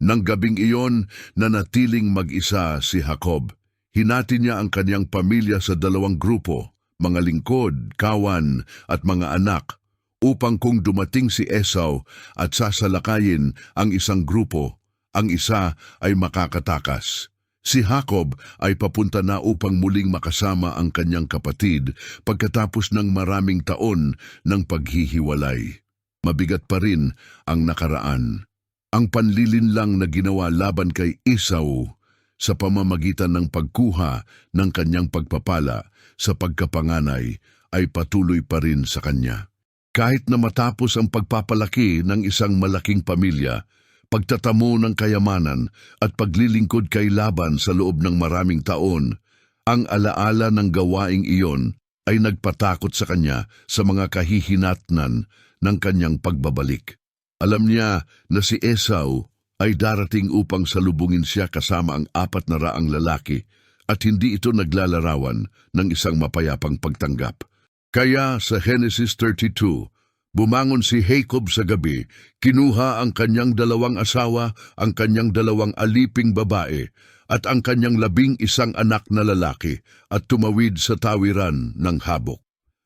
Nang gabing iyon, nanatiling mag-isa si Jacob. Hinati niya ang kanyang pamilya sa dalawang grupo, mga lingkod, kawan at mga anak, upang kung dumating si Esau at sasalakayin ang isang grupo, ang isa ay makakatakas. Si Jacob ay papunta na upang muling makasama ang kanyang kapatid pagkatapos ng maraming taon ng paghihiwalay. Mabigat pa rin ang nakaraan. Ang panlilinlang na ginawa laban kay Esau sa pamamagitan ng pagkuha ng kanyang pagpapala sa pagkapanganay ay patuloy pa rin sa kanya. Kahit na matapos ang pagpapalaki ng isang malaking pamilya, pagtatamo ng kayamanan at paglilingkod kay Laban sa loob ng maraming taon, ang alaala ng gawaing iyon ay nagpatakot sa kanya sa mga kahihinatnan ng kanyang pagbabalik. Alam niya na si Esau ay darating upang salubungin siya kasama ang apat na raang lalaki at hindi ito naglalarawan ng isang mapayapang pagtanggap. Kaya sa Genesis 32, bumangon si Jacob sa gabi, kinuha ang kanyang dalawang asawa, ang kanyang dalawang aliping babae, at ang kanyang labing isang anak na lalaki, at tumawid sa tawiran ng habok.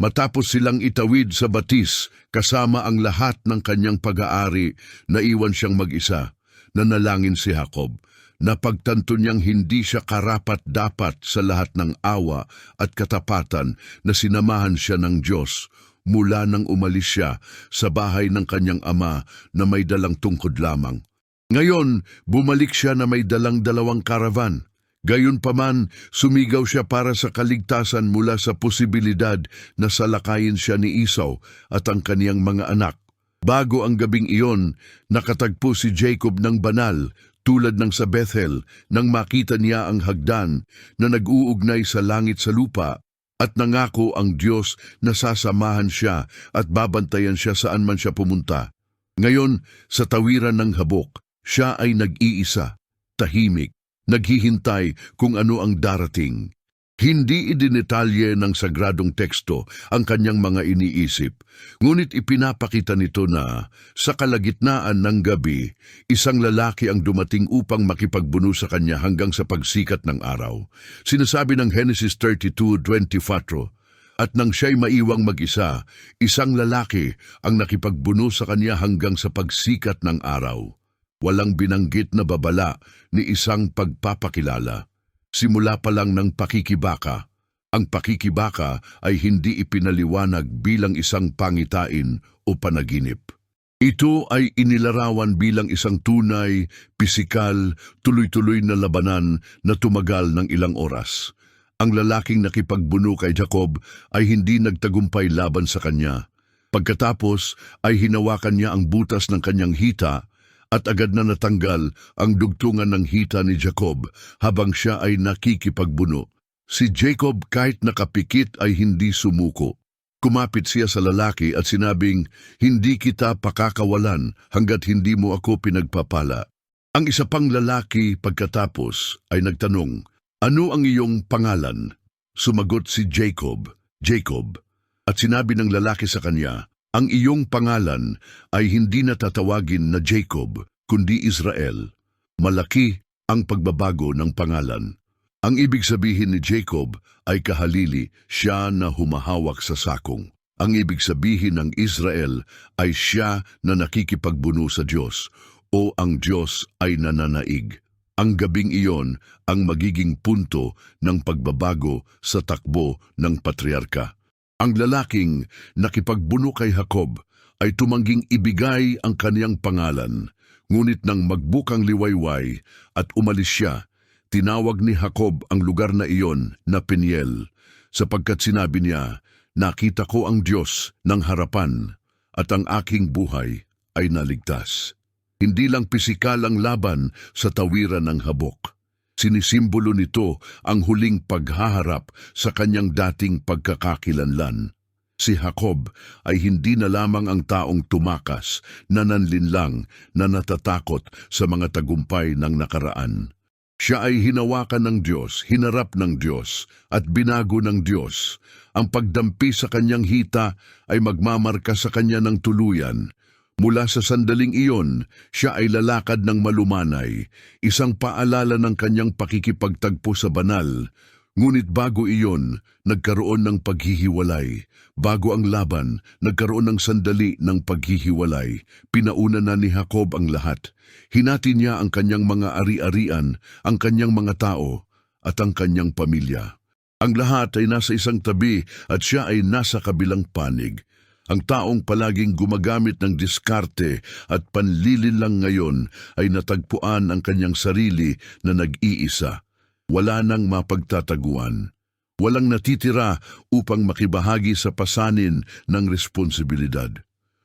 Matapos silang itawid sa batis kasama ang lahat ng kanyang pag-aari, naiwan siyang mag-isa. Nanalangin si Jacob na pagtanto niyang hindi siya karapat-dapat sa lahat ng awa at katapatan na sinamahan siya ng Diyos mula nang umalis siya sa bahay ng kanyang ama na may dalang tungkod lamang. Ngayon, bumalik siya na may dalang dalawang karavan. Gayunpaman, sumigaw siya para sa kaligtasan mula sa posibilidad na salakayin siya ni Esau at ang kaniyang mga anak. Bago ang gabing iyon, nakatagpo si Jacob ng banal tulad ng sa Bethel nang makita niya ang hagdan na nag-uugnay sa langit sa lupa at nangako ang Diyos na sasamahan siya at babantayan siya saan man siya pumunta. Ngayon, sa tawiran ng habok, siya ay nag-iisa, tahimik, naghihintay kung ano ang darating. Hindi idinetalye ng sagradong teksto ang kanyang mga iniisip, ngunit ipinapakita nito na sa kalagitnaan ng gabi, isang lalaki ang dumating upang makipagbuno sa kanya hanggang sa pagsikat ng araw. Sinasabi ng Genesis 32:24, at nang siya'y maiwang mag-isa, isang lalaki ang nakipagbuno sa kanya hanggang sa pagsikat ng araw. Walang binanggit na babala ni isang pagpapakilala. Simula pa lang ng pakikibaka, ang pakikibaka ay hindi ipinaliwanag bilang isang pangitain o panaginip. Ito ay inilarawan bilang isang tunay, pisikal, tuloy-tuloy na labanan na tumagal ng ilang oras. Ang lalaking nakipagbuno kay Jacob ay hindi nagtagumpay laban sa kanya. Pagkatapos ay hinawakan niya ang butas ng kanyang hita at agad na natanggal ang dugtungan ng hita ni Jacob habang siya ay nakikipagbuno. Si Jacob kahit nakapikit ay hindi sumuko. Kumapit siya sa lalaki at sinabing, Hindi kita pakakawalan hanggat hindi mo ako pinagpapala. Ang isa pang lalaki pagkatapos ay nagtanong, Ano ang iyong pangalan? Sumagot si Jacob, Jacob. At sinabi ng lalaki sa kanya, Ang iyong pangalan ay hindi natatawagin na Jacob, kundi Israel. Malaki ang pagbabago ng pangalan. Ang ibig sabihin ni Jacob ay kahalili siya na humahawak sa sakong. Ang ibig sabihin ng Israel ay siya na nakikipagbuno sa Diyos o ang Diyos ay nananaig. Ang gabing iyon ang magiging punto ng pagbabago sa takbo ng patriarka. Ang lalaking nakipagbuno kay Jacob ay tumangging ibigay ang kaniyang pangalan, ngunit nang magbukang liwayway at umalis siya, tinawag ni Jacob ang lugar na iyon na Peniel, sapagkat sinabi niya, Nakita ko ang Diyos ng harapan at ang aking buhay ay naligtas. Hindi lang pisikal ang laban sa tawiran ng habok. Sinisimbolo nito ang huling paghaharap sa kanyang dating pagkakakilanlan. Si Jacob ay hindi na lamang ang taong tumakas, nananlinlang, na natatakot sa mga tagumpay ng nakaraan. Siya ay hinawakan ng Diyos, hinarap ng Diyos, at binago ng Diyos. Ang pagdampi sa kanyang hita ay magmamarka sa kanya ng tuluyan. Mula sa sandaling iyon, siya ay lalakad ng malumanay, isang paalala ng kanyang pakikipagtagpo sa banal. Ngunit bago iyon, nagkaroon ng paghihiwalay. Bago ang laban, nagkaroon ng sandali ng paghihiwalay. Pinauna na ni Jacob ang lahat. Hinati niya ang kanyang mga ari-arian, ang kanyang mga tao, at ang kanyang pamilya. Ang lahat ay nasa isang tabi at siya ay nasa kabilang panig. Ang taong palaging gumagamit ng diskarte at panlilin lang ngayon ay natagpuan ang kanyang sarili na nag-iisa. Wala nang mapagtataguan. Walang natitira upang makibahagi sa pasanin ng responsibilidad.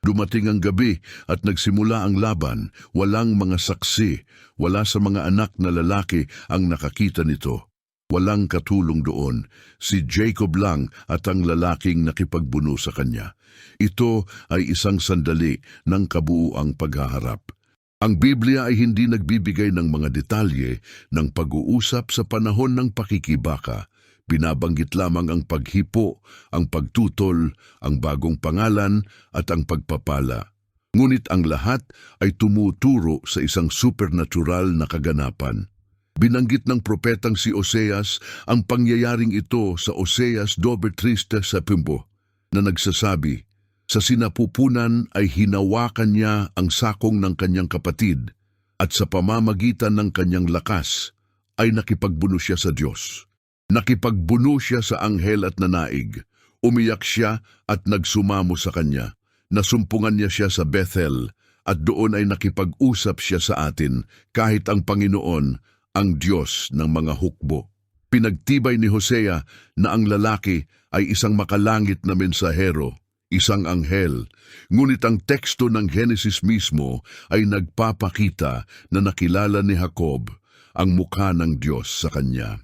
Dumating ang gabi at nagsimula ang laban. Walang mga saksi, wala sa mga anak na lalaki ang nakakita nito. Walang katulong doon, si Jacob lang at ang lalaking nakipagbuno sa kanya. Ito ay isang sandali ng kabuuang paghaharap. Ang Biblia ay hindi nagbibigay ng mga detalye ng pag-uusap sa panahon ng pakikibaka. Binabanggit lamang ang paghipo, ang pagtutol, ang bagong pangalan at ang pagpapala. Ngunit ang lahat ay tumuturo sa isang supernatural na kaganapan. Binanggit ng propetang si Oseas ang pangyayaring ito sa Oseas 2.3 sa Pimbo na nagsasabi, Sa sinapupunan ay hinawakan niya ang sakong ng kanyang kapatid at sa pamamagitan ng kanyang lakas ay nakipagbuno siya sa Diyos. Nakipagbuno siya sa anghel at nanaig. Umiyak siya at nagsumamo sa kanya. Nasumpungan niya siya sa Bethel at doon ay nakipag-usap siya sa atin kahit ang Panginoon ang Diyos ng mga hukbo. Pinagtibay ni Hosea na ang lalaki ay isang makalangit na mensahero, isang anghel. Ngunit ang teksto ng Genesis mismo ay nagpapakita na nakilala ni Jacob ang mukha ng Diyos sa kanya.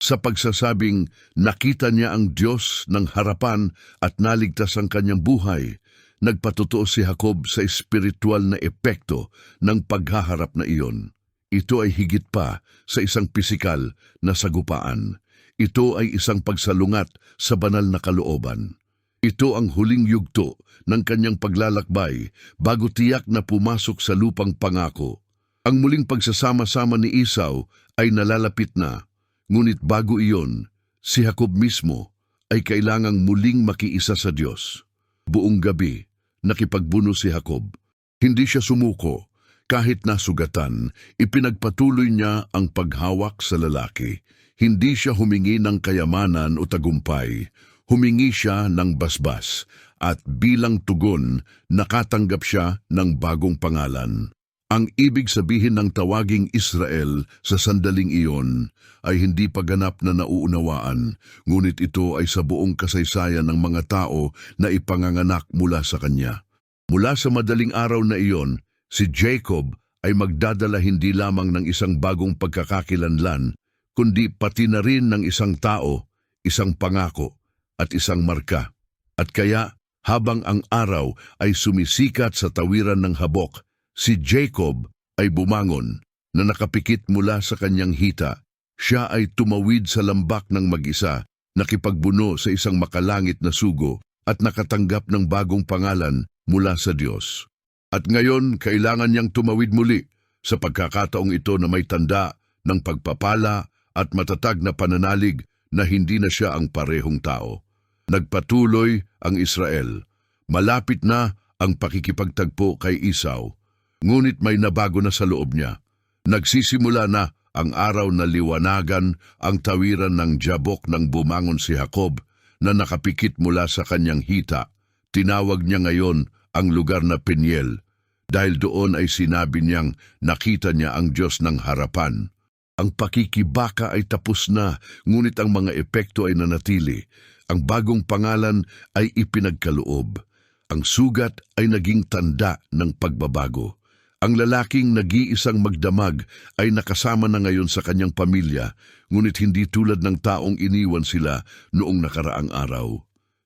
Sa pagsasabing nakita niya ang Diyos ng harapan at naligtas ang kanyang buhay, nagpatotoo si Jacob sa espiritual na epekto ng paghaharap na iyon. Ito ay higit pa sa isang pisikal na sagupaan. Ito ay isang pagsalungat sa banal na kalooban. Ito ang huling yugto ng kanyang paglalakbay bago tiyak na pumasok sa lupang pangako. Ang muling pagsasama-sama ni Isaw ay nalalapit na, ngunit bago iyon, si Jacob mismo ay kailangang muling makiisa sa Diyos. Buong gabi, nakipagbuno si Jacob. Hindi siya sumuko, kahit nasugatan, ipinagpatuloy niya ang paghawak sa lalaki. Hindi siya humingi ng kayamanan o tagumpay. Humingi siya ng basbas at bilang tugon, nakatanggap siya ng bagong pangalan. Ang ibig sabihin ng tawaging Israel sa sandaling iyon ay hindi paganap na nauunawaan, ngunit ito ay sa buong kasaysayan ng mga tao na ipanganganak mula sa kanya. Mula sa madaling araw na iyon, si Jacob ay magdadala hindi lamang ng isang bagong pagkakakilanlan, kundi pati na rin ng isang tao, isang pangako, at isang marka. At kaya, habang ang araw ay sumisikat sa tawiran ng habok, si Jacob ay bumangon na nakapikit mula sa kanyang hita. Siya ay tumawid sa lambak ng mag-isa, nakipagbuno sa isang makalangit na sugo at nakatanggap ng bagong pangalan mula sa Diyos. At ngayon, kailangan niyang tumawid muli sa pagkakataong ito na may tanda ng pagpapala at matatag na pananalig na hindi na siya ang parehong tao. Nagpatuloy ang Israel. Malapit na ang pakikipagtagpo kay Isaw. Ngunit may nabago na sa loob niya. Nagsisimula na ang araw na liwanagan ang tawiran ng jabok ng bumangon si Jacob na nakapikit mula sa kanyang hita. Tinawag niya ngayon ang lugar na Peniel dahil doon ay sinabi niyang nakita niya ang Diyos ng harapan. Ang pakikibaka ay tapos na, ngunit ang mga epekto ay nanatili. Ang bagong pangalan ay ipinagkaloob. Ang sugat ay naging tanda ng pagbabago. Ang lalaking nag-iisang magdamag ay nakasama na ngayon sa kanyang pamilya, ngunit hindi tulad ng taong iniwan sila noong nakaraang araw.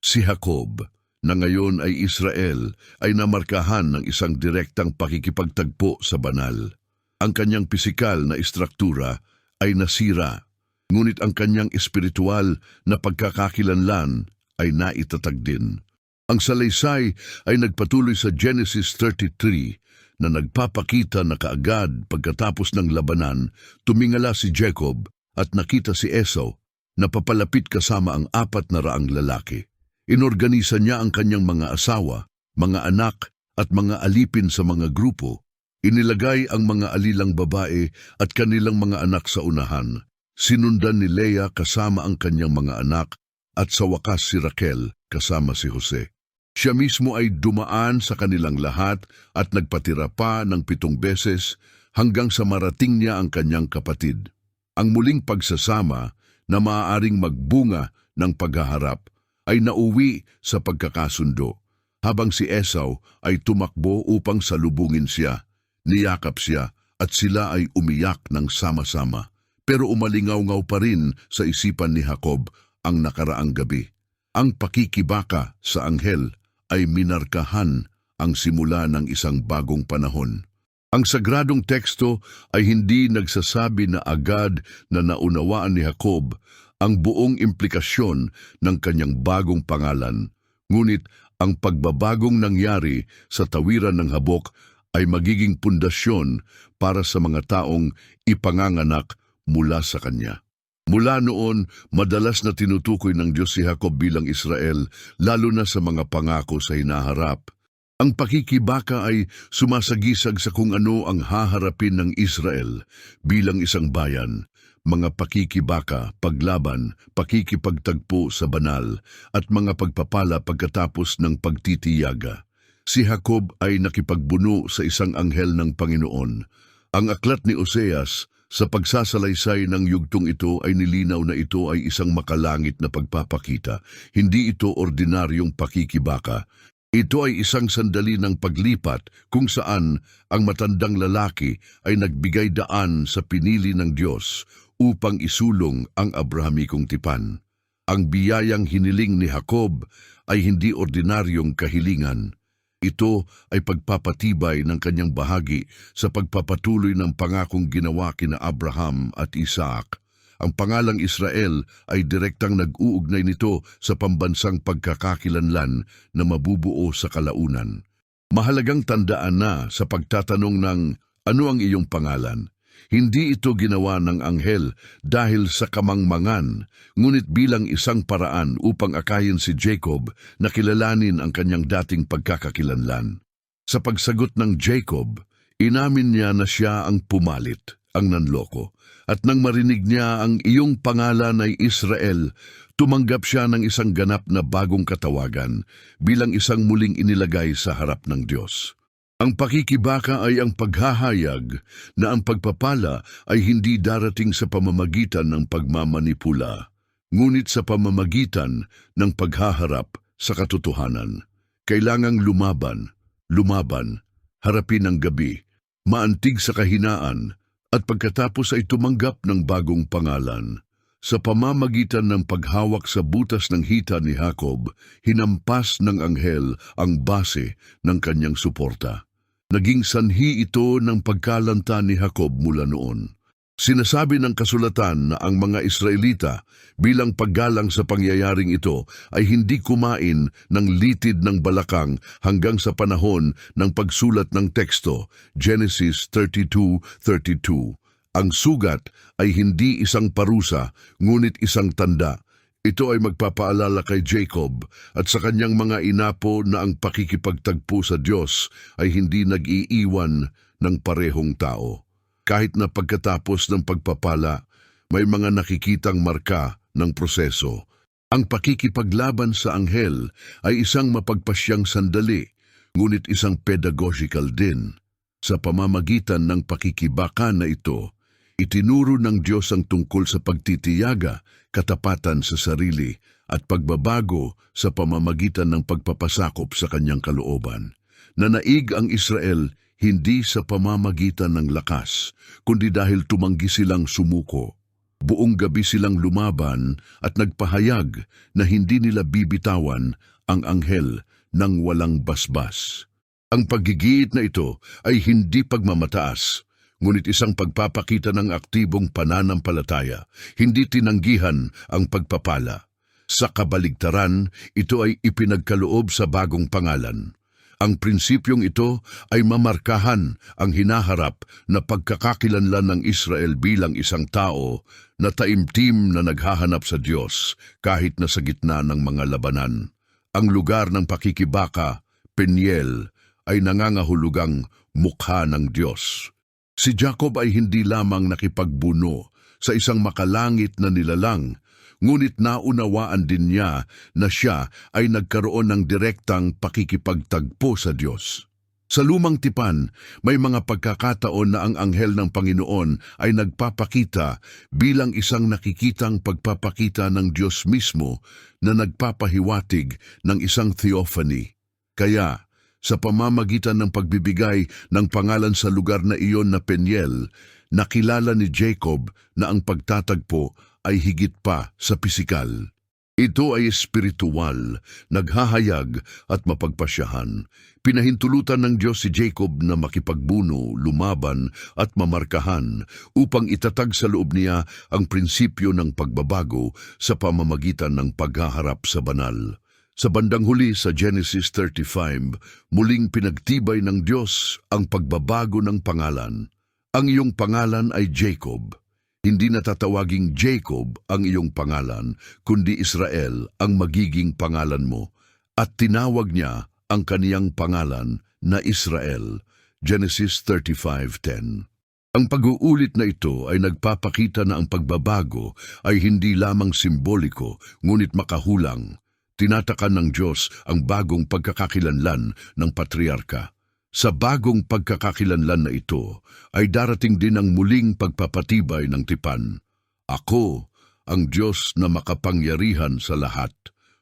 Si Jacob, na ngayon ay Israel, ay namarkahan ng isang direktang pakikipagtagpo sa banal. Ang kanyang pisikal na istruktura ay nasira, ngunit ang kanyang espiritual na pagkakakilanlan ay naitatag din. Ang salaysay ay nagpatuloy sa Genesis 33 na nagpapakita na kaagad pagkatapos ng labanan, tumingala si Jacob at nakita si Esau na papalapit kasama ang apat na raang lalaki. Inorganisa niya ang kanyang mga asawa, mga anak at mga alipin sa mga grupo. Inilagay ang mga alilang babae at kanilang mga anak sa unahan. Sinundan ni Leah kasama ang kanyang mga anak at sa wakas si Raquel kasama si Jose. Siya mismo ay dumaan sa kanilang lahat at nagpatira pa ng pitong beses hanggang sa marating niya ang kanyang kapatid. Ang muling pagsasama na maaaring magbunga ng paghaharap ay nauwi sa pagkakasundo habang si Esau ay tumakbo upang salubungin siya. Niyakap siya at sila ay umiyak ng sama-sama. Pero umalingaw-ngaw pa rin sa isipan ni Jacob ang nakaraang gabi. Ang pakikibaka sa anghel ay minarkahan ang simula ng isang bagong panahon. Ang sagradong teksto ay hindi nagsasabi na agad na naunawaan ni Jacob ang buong implikasyon ng kanyang bagong pangalan. Ngunit ang pagbabagong nangyari sa tawiran ng habok ay magiging pundasyon para sa mga taong ipanganganak mula sa kanya. Mula noon, madalas na tinutukoy ng Diyos si Jacob bilang Israel, lalo na sa mga pangako sa hinaharap. Ang pakikibaka ay sumasagisag sa kung ano ang haharapin ng Israel bilang isang bayan, mga pakikibaka, paglaban, pakikipagtagpo sa banal, at mga pagpapala pagkatapos ng pagtitiyaga. Si Jacob ay nakipagbuno sa isang anghel ng Panginoon. Ang aklat ni Oseas sa pagsasalaysay ng yugtong ito ay nilinaw na ito ay isang makalangit na pagpapakita. Hindi ito ordinaryong pakikibaka. Ito ay isang sandali ng paglipat kung saan ang matandang lalaki ay nagbigay daan sa pinili ng Diyos upang isulong ang Abrahamikong tipan. Ang biyayang hiniling ni Jacob ay hindi ordinaryong kahilingan. Ito ay pagpapatibay ng kanyang bahagi sa pagpapatuloy ng pangakong ginawa kina Abraham at Isaac. Ang pangalang Israel ay direktang nag-uugnay nito sa pambansang pagkakakilanlan na mabubuo sa kalaunan. Mahalagang tandaan na sa pagtatanong ng ano ang iyong pangalan, hindi ito ginawa ng anghel dahil sa kamangmangan, ngunit bilang isang paraan upang akayin si Jacob na kilalanin ang kanyang dating pagkakakilanlan. Sa pagsagot ng Jacob, inamin niya na siya ang pumalit, ang nanloko, at nang marinig niya ang iyong pangalan ay Israel, tumanggap siya ng isang ganap na bagong katawagan bilang isang muling inilagay sa harap ng Diyos. Ang pakikibaka ay ang paghahayag na ang pagpapala ay hindi darating sa pamamagitan ng pagmamanipula, ngunit sa pamamagitan ng paghaharap sa katotohanan. Kailangang lumaban, lumaban, harapin ang gabi, maantig sa kahinaan, at pagkatapos ay tumanggap ng bagong pangalan. Sa pamamagitan ng paghawak sa butas ng hita ni Jacob, hinampas ng anghel ang base ng kanyang suporta. Naging sanhi ito ng pagkalanta ni Jacob mula noon. Sinasabi ng kasulatan na ang mga Israelita bilang paggalang sa pangyayaring ito ay hindi kumain ng litid ng balakang hanggang sa panahon ng pagsulat ng teksto, Genesis 32.32. Ang sugat ay hindi isang parusa, ngunit isang tanda. Ito ay magpapaalala kay Jacob at sa kanyang mga inapo na ang pakikipagtagpo sa Diyos ay hindi nag-iiwan ng parehong tao. Kahit na pagkatapos ng pagpapala, may mga nakikitang marka ng proseso. Ang pakikipaglaban sa anghel ay isang mapagpasyang sandali, ngunit isang pedagogical din. Sa pamamagitan ng pakikibaka na ito, Itinuro ng Diyos ang tungkol sa pagtitiyaga, katapatan sa sarili, at pagbabago sa pamamagitan ng pagpapasakop sa kanyang kalooban. Nanaig ang Israel hindi sa pamamagitan ng lakas, kundi dahil tumanggi silang sumuko. Buong gabi silang lumaban at nagpahayag na hindi nila bibitawan ang anghel ng walang basbas. Ang paggigiit na ito ay hindi pagmamataas, ngunit isang pagpapakita ng aktibong pananampalataya, hindi tinanggihan ang pagpapala. Sa kabaligtaran, ito ay ipinagkaloob sa bagong pangalan. Ang prinsipyong ito ay mamarkahan ang hinaharap na pagkakakilanlan ng Israel bilang isang tao na taimtim na naghahanap sa Diyos kahit na sa gitna ng mga labanan. Ang lugar ng pakikibaka, Peniel, ay nangangahulugang mukha ng Diyos. Si Jacob ay hindi lamang nakipagbuno sa isang makalangit na nilalang, ngunit naunawaan din niya na siya ay nagkaroon ng direktang pakikipagtagpo sa Diyos. Sa lumang tipan, may mga pagkakataon na ang anghel ng Panginoon ay nagpapakita bilang isang nakikitang pagpapakita ng Diyos mismo na nagpapahiwatig ng isang theophany. Kaya, sa pamamagitan ng pagbibigay ng pangalan sa lugar na iyon na Peniel, nakilala ni Jacob na ang pagtatagpo ay higit pa sa pisikal. Ito ay espiritual, naghahayag at mapagpasyahan. Pinahintulutan ng Diyos si Jacob na makipagbuno, lumaban at mamarkahan upang itatag sa loob niya ang prinsipyo ng pagbabago sa pamamagitan ng paghaharap sa banal. Sa bandang huli sa Genesis 35, muling pinagtibay ng Diyos ang pagbabago ng pangalan. Ang iyong pangalan ay Jacob. Hindi natatawaging Jacob ang iyong pangalan, kundi Israel ang magiging pangalan mo. At tinawag niya ang kaniyang pangalan na Israel. Genesis 35.10 Ang pag-uulit na ito ay nagpapakita na ang pagbabago ay hindi lamang simboliko, ngunit makahulang. Tinatakan ng Diyos ang bagong pagkakakilanlan ng patriarka. Sa bagong pagkakakilanlan na ito ay darating din ang muling pagpapatibay ng tipan. Ako, ang Diyos na makapangyarihan sa lahat,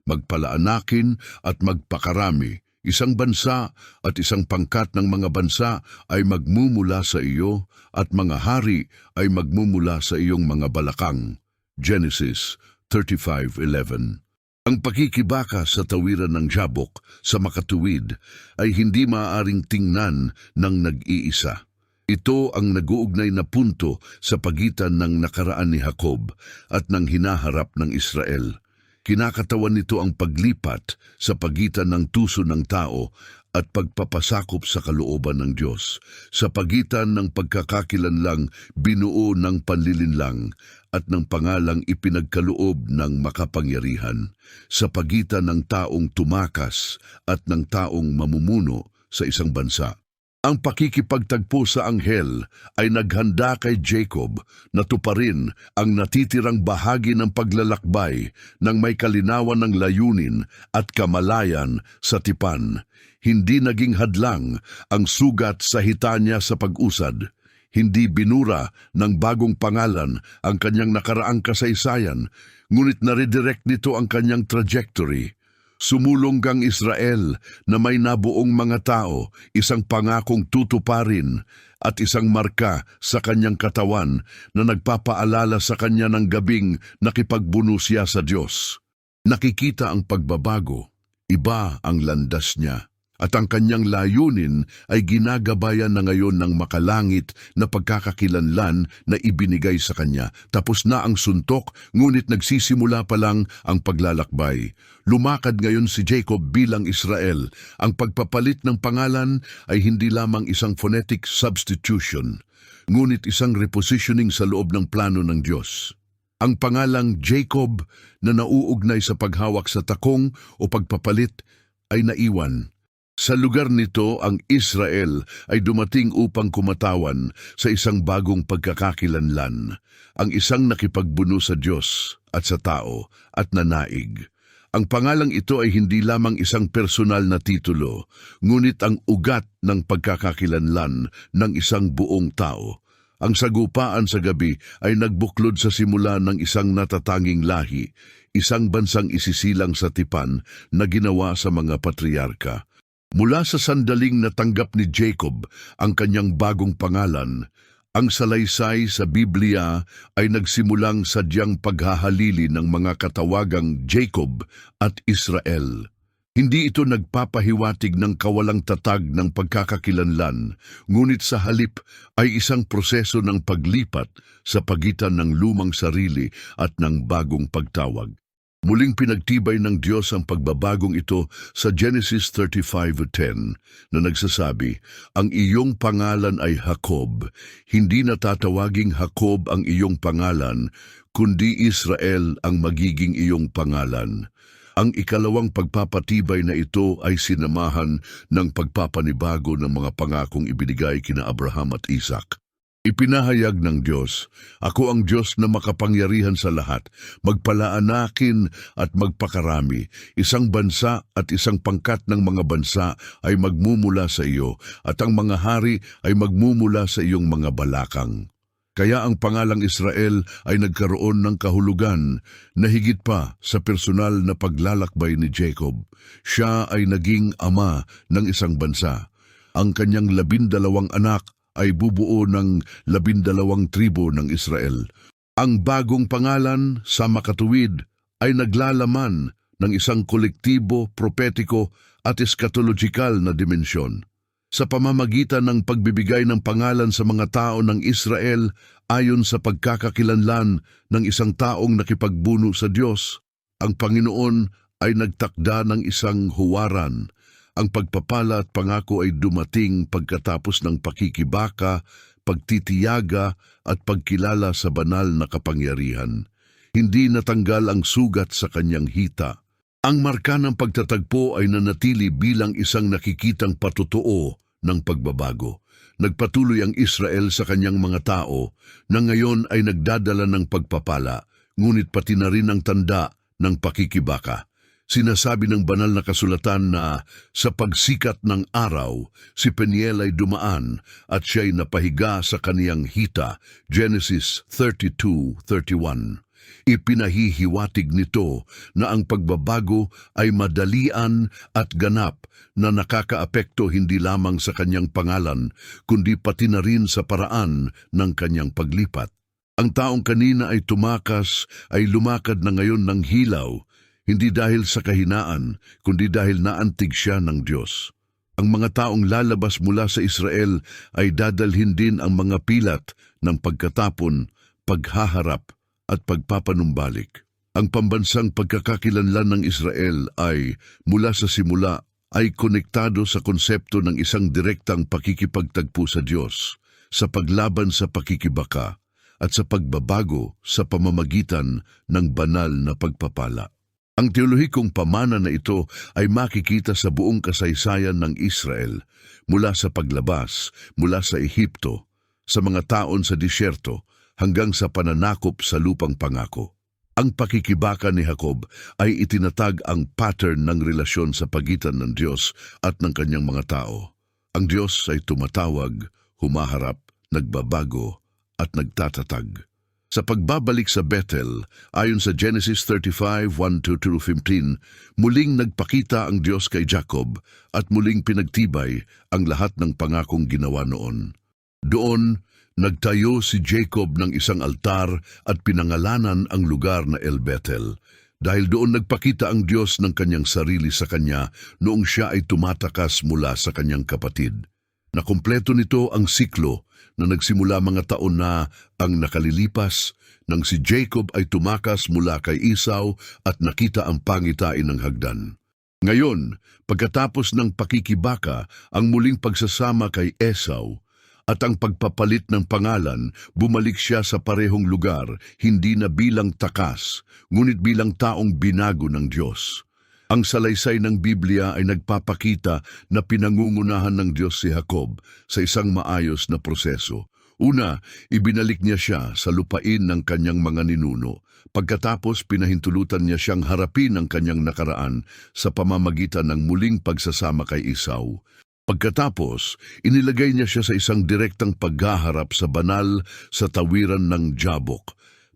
magpalaanakin at magpakarami, isang bansa at isang pangkat ng mga bansa ay magmumula sa iyo at mga hari ay magmumula sa iyong mga balakang. Genesis 35.11 ang pakikibaka sa tawiran ng Jabok sa makatuwid ay hindi maaaring tingnan ng nag-iisa. Ito ang naguugnay na punto sa pagitan ng nakaraan ni Jacob at ng hinaharap ng Israel. Kinakatawan nito ang paglipat sa pagitan ng tuso ng tao at pagpapasakop sa kalooban ng Diyos, sa pagitan ng pagkakakilanlang binuo ng panlilinlang at ng pangalang ipinagkaloob ng makapangyarihan, sa pagitan ng taong tumakas at ng taong mamumuno sa isang bansa. Ang pakikipagtagpo sa anghel ay naghanda kay Jacob na tuparin ang natitirang bahagi ng paglalakbay ng may kalinawan ng layunin at kamalayan sa tipan. Hindi naging hadlang ang sugat sa hita niya sa pag-usad. Hindi binura ng bagong pangalan ang kanyang nakaraang kasaysayan, ngunit nare-direct nito ang kanyang trajectory. Sumulong kang Israel na may nabuong mga tao, isang pangakong tutuparin at isang marka sa kanyang katawan na nagpapaalala sa kanya ng gabing nakipagbuno siya sa Diyos. Nakikita ang pagbabago, iba ang landas niya at ang kanyang layunin ay ginagabayan na ngayon ng makalangit na pagkakakilanlan na ibinigay sa kanya. Tapos na ang suntok, ngunit nagsisimula pa lang ang paglalakbay. Lumakad ngayon si Jacob bilang Israel. Ang pagpapalit ng pangalan ay hindi lamang isang phonetic substitution, ngunit isang repositioning sa loob ng plano ng Diyos. Ang pangalang Jacob na nauugnay sa paghawak sa takong o pagpapalit ay naiwan sa lugar nito, ang Israel ay dumating upang kumatawan sa isang bagong pagkakakilanlan, ang isang nakipagbuno sa Diyos at sa tao at nanaig. Ang pangalang ito ay hindi lamang isang personal na titulo, ngunit ang ugat ng pagkakakilanlan ng isang buong tao. Ang sagupaan sa gabi ay nagbuklod sa simula ng isang natatanging lahi, isang bansang isisilang sa tipan na ginawa sa mga patriarka. Mula sa sandaling natanggap ni Jacob ang kanyang bagong pangalan, ang salaysay sa Biblia ay nagsimulang sadyang paghahalili ng mga katawagang Jacob at Israel. Hindi ito nagpapahiwatig ng kawalang tatag ng pagkakakilanlan, ngunit sa halip ay isang proseso ng paglipat sa pagitan ng lumang sarili at ng bagong pagtawag. Muling pinagtibay ng Diyos ang pagbabagong ito sa Genesis 35.10 na nagsasabi, Ang iyong pangalan ay Jacob, hindi na tatawaging Jacob ang iyong pangalan, kundi Israel ang magiging iyong pangalan. Ang ikalawang pagpapatibay na ito ay sinamahan ng pagpapanibago ng mga pangakong ibinigay kina Abraham at Isaac. Ipinahayag ng Diyos, Ako ang Diyos na makapangyarihan sa lahat, magpalaanakin at magpakarami. Isang bansa at isang pangkat ng mga bansa ay magmumula sa iyo, at ang mga hari ay magmumula sa iyong mga balakang. Kaya ang pangalang Israel ay nagkaroon ng kahulugan na higit pa sa personal na paglalakbay ni Jacob. Siya ay naging ama ng isang bansa. Ang kanyang labindalawang anak ay bubuo ng labindalawang tribo ng Israel. Ang bagong pangalan sa makatuwid ay naglalaman ng isang kolektibo, propetiko at eskatologikal na dimensyon. Sa pamamagitan ng pagbibigay ng pangalan sa mga tao ng Israel ayon sa pagkakakilanlan ng isang taong nakipagbuno sa Diyos, ang Panginoon ay nagtakda ng isang huwaran ang pagpapala at pangako ay dumating pagkatapos ng pakikibaka, pagtitiyaga at pagkilala sa banal na kapangyarihan. Hindi natanggal ang sugat sa kanyang hita. Ang marka ng pagtatagpo ay nanatili bilang isang nakikitang patutuo ng pagbabago. Nagpatuloy ang Israel sa kanyang mga tao na ngayon ay nagdadala ng pagpapala, ngunit pati na rin ang tanda ng pakikibaka. Sinasabi ng banal na kasulatan na sa pagsikat ng araw, si Peniel ay dumaan at siya'y napahiga sa kaniyang hita, Genesis 32.31. Ipinahihiwatig nito na ang pagbabago ay madalian at ganap na nakakaapekto hindi lamang sa kanyang pangalan, kundi pati na rin sa paraan ng kanyang paglipat. Ang taong kanina ay tumakas ay lumakad na ngayon ng hilaw, hindi dahil sa kahinaan, kundi dahil naantig siya ng Diyos. Ang mga taong lalabas mula sa Israel ay dadalhin din ang mga pilat ng pagkatapon, paghaharap at pagpapanumbalik. Ang pambansang pagkakakilanlan ng Israel ay, mula sa simula, ay konektado sa konsepto ng isang direktang pakikipagtagpo sa Diyos, sa paglaban sa pakikibaka, at sa pagbabago sa pamamagitan ng banal na pagpapala. Ang teolohikong pamana na ito ay makikita sa buong kasaysayan ng Israel mula sa paglabas, mula sa Ehipto, sa mga taon sa disyerto hanggang sa pananakop sa lupang pangako. Ang pakikibaka ni Jacob ay itinatag ang pattern ng relasyon sa pagitan ng Diyos at ng kanyang mga tao. Ang Diyos ay tumatawag, humaharap, nagbabago at nagtatatag. Sa pagbabalik sa Bethel, ayon sa Genesis 35, 1-15, muling nagpakita ang Diyos kay Jacob at muling pinagtibay ang lahat ng pangakong ginawa noon. Doon, nagtayo si Jacob ng isang altar at pinangalanan ang lugar na El Bethel. Dahil doon nagpakita ang Diyos ng kanyang sarili sa kanya noong siya ay tumatakas mula sa kanyang kapatid. Nakumpleto nito ang siklo na nagsimula mga taon na ang nakalilipas nang si Jacob ay tumakas mula kay Isaw at nakita ang pangitain ng hagdan. Ngayon, pagkatapos ng pakikibaka, ang muling pagsasama kay Esau at ang pagpapalit ng pangalan, bumalik siya sa parehong lugar, hindi na bilang takas, ngunit bilang taong binago ng Diyos. Ang salaysay ng Biblia ay nagpapakita na pinangungunahan ng Diyos si Jacob sa isang maayos na proseso. Una, ibinalik niya siya sa lupain ng kanyang mga ninuno. Pagkatapos, pinahintulutan niya siyang harapin ang kanyang nakaraan sa pamamagitan ng muling pagsasama kay Isaw. Pagkatapos, inilagay niya siya sa isang direktang paghaharap sa banal sa tawiran ng Jabok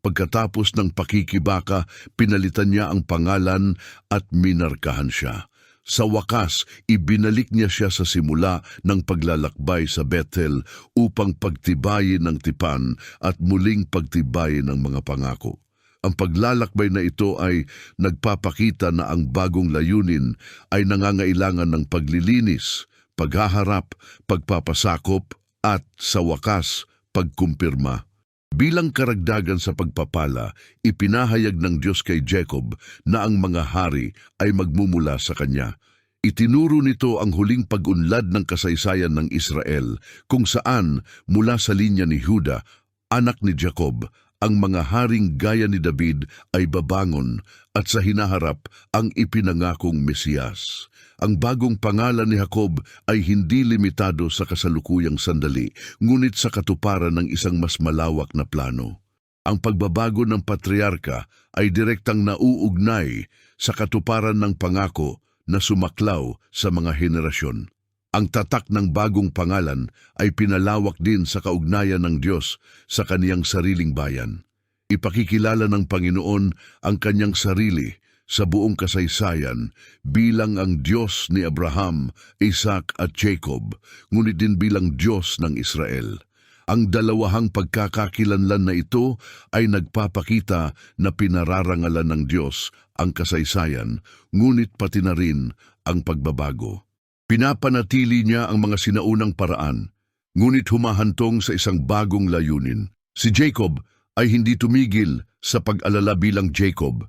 Pagkatapos ng pakikibaka, pinalitan niya ang pangalan at minarkahan siya. Sa wakas, ibinalik niya siya sa simula ng paglalakbay sa Bethel upang pagtibayin ng tipan at muling pagtibayin ng mga pangako. Ang paglalakbay na ito ay nagpapakita na ang bagong layunin ay nangangailangan ng paglilinis, paghaharap, pagpapasakop at sa wakas, pagkumpirma. Bilang karagdagan sa pagpapala, ipinahayag ng Diyos kay Jacob na ang mga hari ay magmumula sa kanya. Itinuro nito ang huling pag-unlad ng kasaysayan ng Israel kung saan mula sa linya ni Huda, anak ni Jacob, ang mga haring gaya ni David ay babangon at sa hinaharap ang ipinangakong Mesiyas. Ang bagong pangalan ni Jacob ay hindi limitado sa kasalukuyang sandali, ngunit sa katuparan ng isang mas malawak na plano. Ang pagbabago ng patriarka ay direktang nauugnay sa katuparan ng pangako na sumaklaw sa mga henerasyon. Ang tatak ng bagong pangalan ay pinalawak din sa kaugnayan ng Diyos sa kaniyang sariling bayan. Ipakikilala ng Panginoon ang kanyang sarili sa buong kasaysayan bilang ang Diyos ni Abraham, Isaac at Jacob, ngunit din bilang Diyos ng Israel. Ang dalawahang pagkakakilanlan na ito ay nagpapakita na pinararangalan ng Diyos ang kasaysayan, ngunit pati na rin ang pagbabago. Pinapanatili niya ang mga sinaunang paraan, ngunit humahantong sa isang bagong layunin. Si Jacob ay hindi tumigil sa pag-alala bilang Jacob,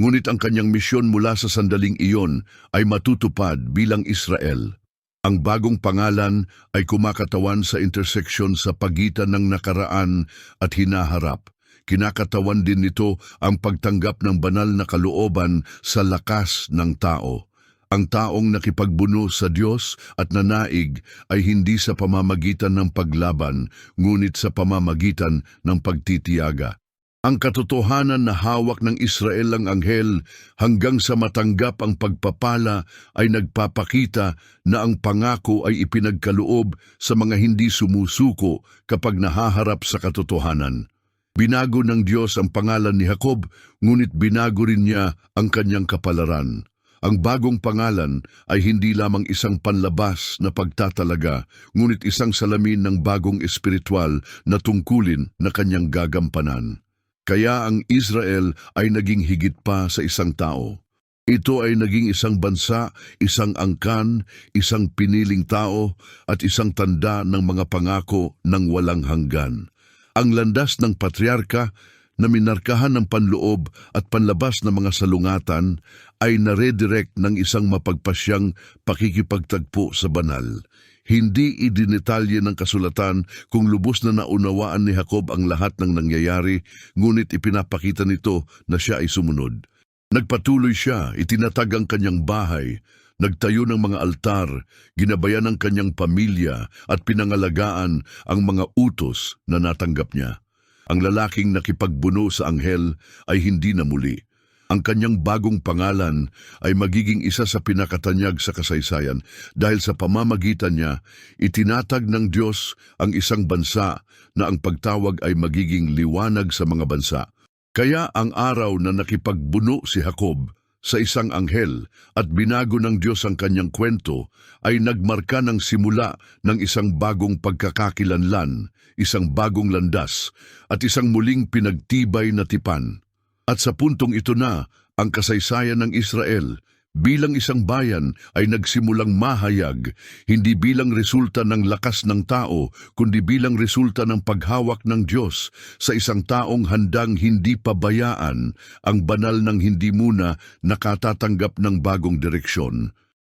ngunit ang kanyang misyon mula sa sandaling iyon ay matutupad bilang Israel. Ang bagong pangalan ay kumakatawan sa interseksyon sa pagitan ng nakaraan at hinaharap. Kinakatawan din nito ang pagtanggap ng banal na kalooban sa lakas ng tao. Ang taong nakipagbuno sa Diyos at nanaig ay hindi sa pamamagitan ng paglaban, ngunit sa pamamagitan ng pagtitiyaga. Ang katotohanan na hawak ng Israel ang anghel hanggang sa matanggap ang pagpapala ay nagpapakita na ang pangako ay ipinagkaloob sa mga hindi sumusuko kapag nahaharap sa katotohanan. Binago ng Diyos ang pangalan ni Jacob, ngunit binago rin niya ang kanyang kapalaran. Ang bagong pangalan ay hindi lamang isang panlabas na pagtatalaga, ngunit isang salamin ng bagong espiritual na tungkulin na kanyang gagampanan. Kaya ang Israel ay naging higit pa sa isang tao. Ito ay naging isang bansa, isang angkan, isang piniling tao, at isang tanda ng mga pangako ng walang hanggan. Ang landas ng patriarka na minarkahan ng panloob at panlabas ng mga salungatan ay naredirect ng isang mapagpasyang pakikipagtagpo sa banal. Hindi idinetalye ng kasulatan kung lubos na naunawaan ni Jacob ang lahat ng nangyayari, ngunit ipinapakita nito na siya ay sumunod. Nagpatuloy siya, itinatag ang kanyang bahay, nagtayo ng mga altar, ginabayan ang kanyang pamilya at pinangalagaan ang mga utos na natanggap niya. Ang lalaking nakipagbuno sa anghel ay hindi na muli. Ang kanyang bagong pangalan ay magiging isa sa pinakatanyag sa kasaysayan dahil sa pamamagitan niya, itinatag ng Diyos ang isang bansa na ang pagtawag ay magiging liwanag sa mga bansa. Kaya ang araw na nakipagbuno si Jacob sa isang anghel at binago ng Diyos ang kanyang kwento ay nagmarka ng simula ng isang bagong pagkakakilanlan, isang bagong landas at isang muling pinagtibay na tipan. At sa puntong ito na, ang kasaysayan ng Israel bilang isang bayan ay nagsimulang mahayag, hindi bilang resulta ng lakas ng tao, kundi bilang resulta ng paghawak ng Diyos sa isang taong handang hindi pabayaan ang banal ng hindi muna nakatatanggap ng bagong direksyon.